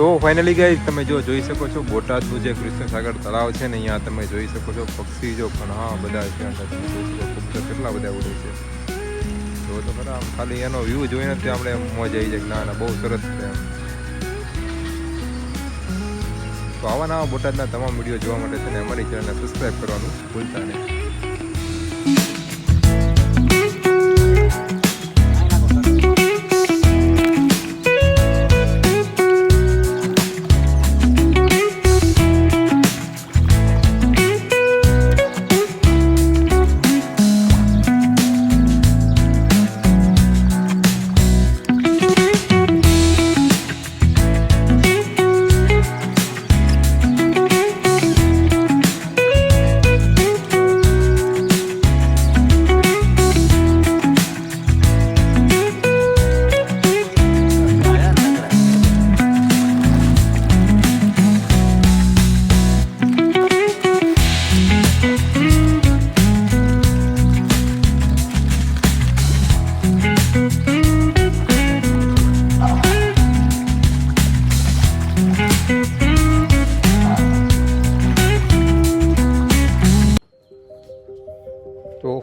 તો ફાઇનલી ગઈ તમે જો જોઈ શકો છો બોટાદનું જે કૃષ્ણ સાગર તળાવ છે ને અહીંયા તમે જોઈ શકો છો પક્ષી જો ઘણા બધા છે તમે કબૂતર કેટલા બધા ઉડે છે. જો તો ખરા ખાલી એનો વ્યૂ જોઈને તે આપણે મોજ આવી જાય ના ના, બહુ સરસ છે તો આવા નવા બોટાદના તમામ વીડિયો જોવા માટે છે ને અમારી ચેનલને સબસ્ક્રાઈબ કરવાનું ભૂલતા નહીં.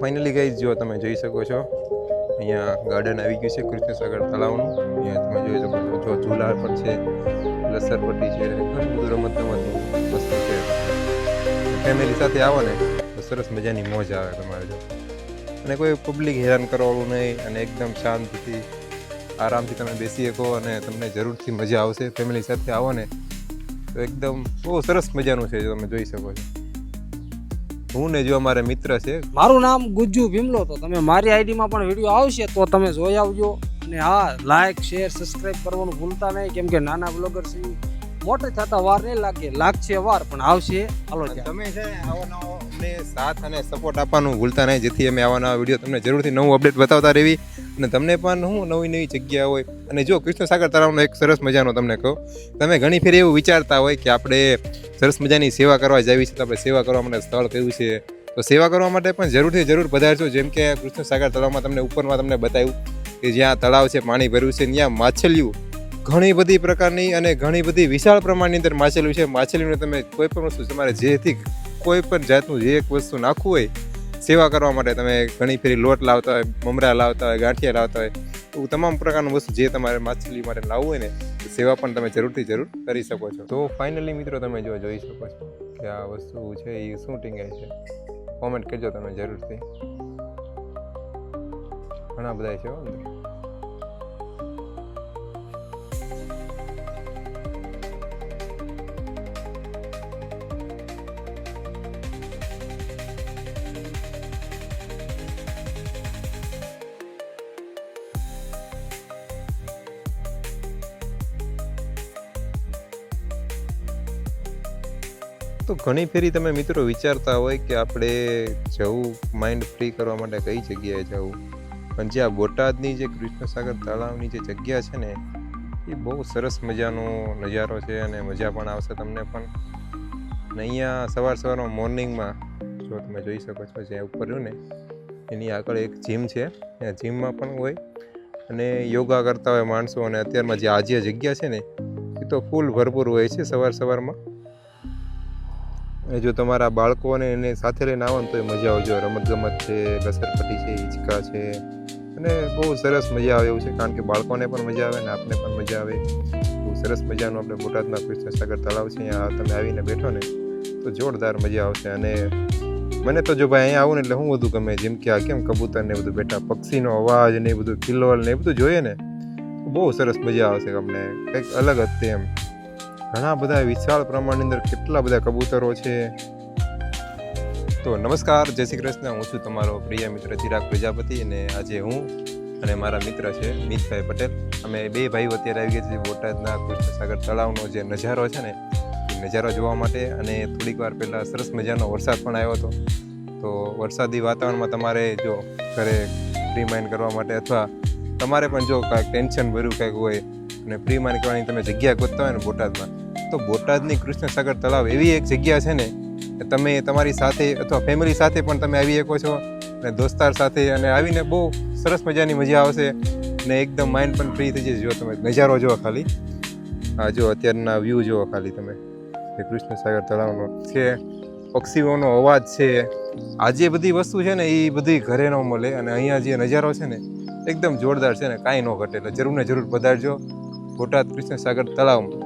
ફાઇનલી ગઈ જો તમે જોઈ શકો છો, અહીંયા ગાર્ડન આવી ગયું છે, કૃષ્ણસાગર તળાવનું. અહીંયા તમે જોઈ શકો છો, જો ઝૂલા પણ છે લસરપટ્ટી છે, ઘણું બધું રમત ગમતનું વસ્તુ છે. ફેમિલી સાથે આવો ને, તો સરસ મજાની મોજ આવે તમારે જો. અને કોઈ પબ્લિક હેરાન કરવાનું નહીં અને એકદમ શાંતિથી, આરામથી તમે બેસી શકો અને તમને જરૂરથી મજા આવશે. ફેમિલી સાથે આવો ને, તો એકદમ બહુ સરસ મજાનું છે તમે જોઈ શકો છો. હું ને જો અમારા મિત્ર છે. મારું નામ ગુજ્જુ ભીમલો તો તમે મારી આઈડીમાં પણ વીડિયો આવશે તો તમે જોઈ આવજો. અને હા લાઈક શેર સબસ્ક્રાઇબ કરવાનું ભૂલતા નહીં કેમ કે નાના બ્લોગર છે મોટે થતા વાર નહીં લાગે લાગશે વાર પણ આવશે. હાલો તમે છે ને આવા અમને સાથ અને સપોર્ટ આપવાનું ભૂલતા નહીં જેથી અમે આવવાના વીડિયો તમને જરૂરથી નવું અપડેટ બતાવતા રહેવી અને તમને પણ હું નવી નવી જગ્યા હોય. અને જો કૃષ્ણ સાગર તળાવનો એક સરસ મજાનો તમને કહું. તમે ઘણી ફેર એવું વિચારતા હોય કે આપણે સરસ મજાની સેવા કરવા જાવી છે, તો આપણે સેવા કરવા માટે સ્થળ કયું છે? તો સેવા કરવા માટે પણ જરૂરથી જરૂર પધારજો, જેમ કે કૃષ્ણસાગર તળાવમાં તમને ઉપરમાં તમને બતાવ્યું કે જ્યાં તળાવ છે, પાણી ભર્યું છે, ત્યાં માછલીઓ ઘણી બધી પ્રકારની અને ઘણી બધી વિશાળ પ્રમાણની અંદર માછલીઓ છે. માછલીઓને તમે કોઈ પણ વસ્તુ તમારે જેથી કોઈ પણ જાતનું જે એક વસ્તુ નાખવું હોય સેવા કરવા માટે તમે ઘણી ફેરી લોટ લાવતા હોય, મમરા લાવતા હોય, ગાંઠિયા લાવતા હોય, એવું તમામ પ્રકારનું વસ્તુ જે તમારે માછલી માટે લાવવું હોય ને સેવા પણ તમે જરૂરથી જરૂર કરી શકો છો. તો ફાઇનલી મિત્રો તમે જો જોઈ શકો છો કે આ વસ્તુ છે એ શું ટીંગાય છે. કોમેન્ટ કરજો તમે જરૂરથી. ઘણા બધા છે તો ઘણી ફેરી તમે મિત્રો વિચારતા હોય કે આપણે જવું માઇન્ડ ફ્રી કરવા માટે કઈ જગ્યાએ જવું? પણ જે આ બોટાદની જે કૃષ્ણસાગર તળાવની જે જગ્યા છે ને, એ બહુ સરસ મજાનો નજારો છે અને મજા પણ આવશે તમને પણ. અને અહીંયા સવાર સવારમાં મોર્નિંગમાં, જો તમે જોઈ શકો છો જે ઉપર ને, એની આગળ એક જીમ છે. ત્યાં જીમમાં પણ હોય. અને યોગા કરતા હોય માણસો અને અત્યારમાં જે આજે જગ્યા છે ને, એ તો ફૂલ ભરપૂર હોય છે સવાર સવારમાં. અને જો તમારા બાળકોને એને સાથે લઈને આવો ને તો મજા આવજો. રમતગમત છે લસરપટ્ટી છે, હિંચકા છે. અને બહુ સરસ મજા આવે એવું છે, કારણ કે બાળકોને પણ મજા આવે ને આપને પણ મજા આવે. બહુ સરસ મજાનું આપણે બોટાદમાં કૃષ્ણસાગર તળાવ છે, અહીંયા તમે આવીને બેઠો ને, તો જોરદાર મજા આવશે. અને મને તો જો ભાઈ અહીંયા આવું ને એટલે હું બધું ગમે, જેમ કે આ કેમ કબૂતર ને એ બધું બેઠા, પક્ષીનો અવાજ ને એ બધું કિલ્લોલ ને એ બધું જોઈએ ને બહુ સરસ મજા આવશે અમને. કંઈક અલગ જ તે એમ. ઘણા બધા વિશાળ પ્રમાણની અંદર કેટલા બધા કબૂતરો છે? તો નમસ્કાર, જય શ્રી કૃષ્ણ. હું છું તમારો પ્રિય મિત્ર ચિરાગ પ્રજાપતિ અને આજે હું અને મારા મિત્ર છે મિતભાઈ પટેલ. અમે બે ભાઈઓ અત્યારે આવી ગયા છીએ બોટાદના કૃષ્ણસાગર તળાવનો જે નજારો છે ને, એ નજારો જોવા માટે અને થોડીક વાર પહેલાં સરસ મજાનો વરસાદ પણ આવ્યો હતો. તો વરસાદી વાતાવરણમાં તમારે જો ઘરે ફ્રી માઇન્ડ કરવા માટે અથવા તમારે પણ જો કાંઈક ટેન્શન ભર્યું કાંઈક હોય અને ફ્રી નીકળવાની તમે જગ્યા ગોતતા હોય ને બોટાદમાં, તો બોટાદની કૃષ્ણસાગર તળાવ એવી એક જગ્યા છે ને કે તમે તમારી સાથે અથવા ફેમિલી સાથે પણ તમે આવી શકો છો અને દોસ્તાર સાથે અને આવીને બહુ સરસ મજાની મજા આવશે અને એકદમ માઇન્ડ પણ ફ્રી થઈ જશે. જો તમે નજારો જુઓ ખાલી. આ જો અત્યારના વ્યૂ જુઓ ખાલી તમે. એ કૃષ્ણસાગર તળાવનો છે. પક્ષીઓનો અવાજ છે. આ જે બધી વસ્તુ છે ને એ બધી ઘરે ન મળે અને અહીંયા જે નજારો છે ને, એકદમ જોરદાર છે ને, કાંઈ ન ઘટે. એટલે જરૂર ને જરૂર પધારજો. બોટાદ કૃષ્ણસાગર તળાવમાં.